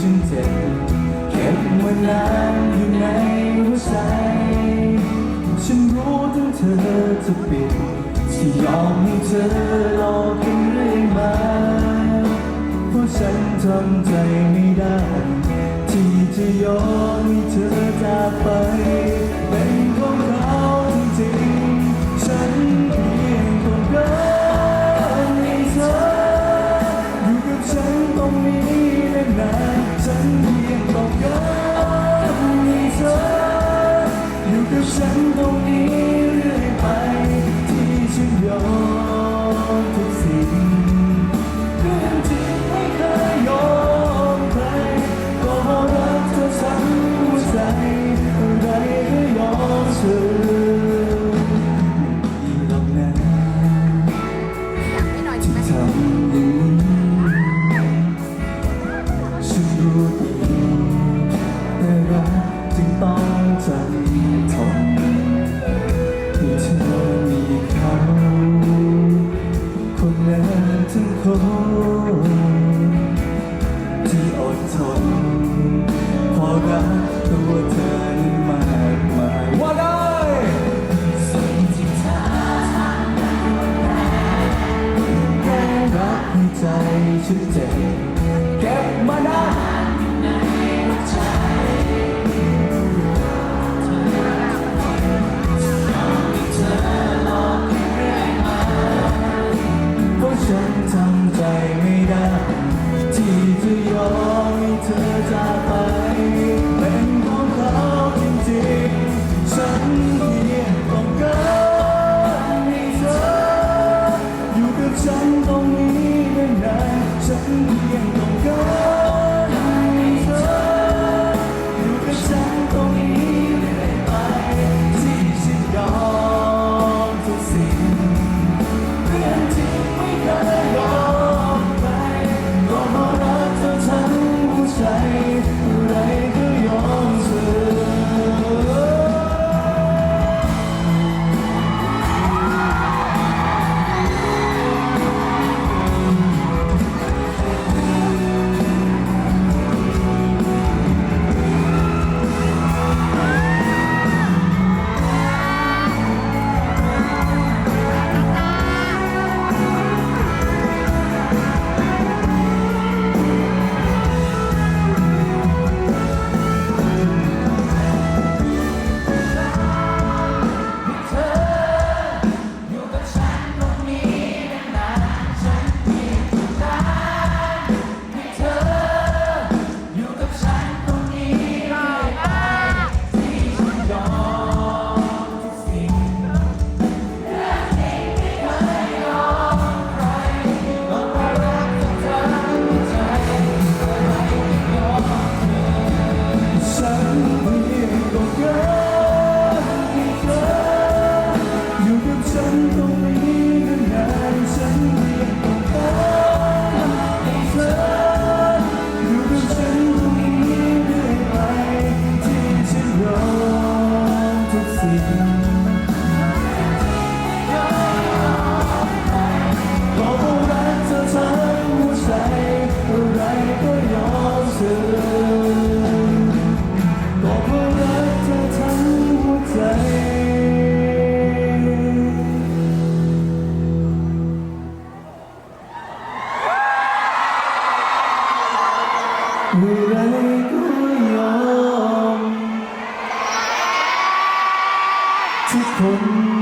ฉันเจ็บเก็บมานานอยู่ในหัวใจฉันรู้ถึงเธอจะเปิดที่ยอมให้เธอหลอกกันเรื่อยมาเพราะฉันทำใจไม่ได้ ที่จะยอมให้เธอจากไป ตัวเธอนั้มากมายว่าได้สิ่งที่เธอทำในวัแค่รักในใจฉันเจ็บเก็บมาได้ ตรงนี้ได้ไานฉันยังต้องการ ฉันต้องมี คน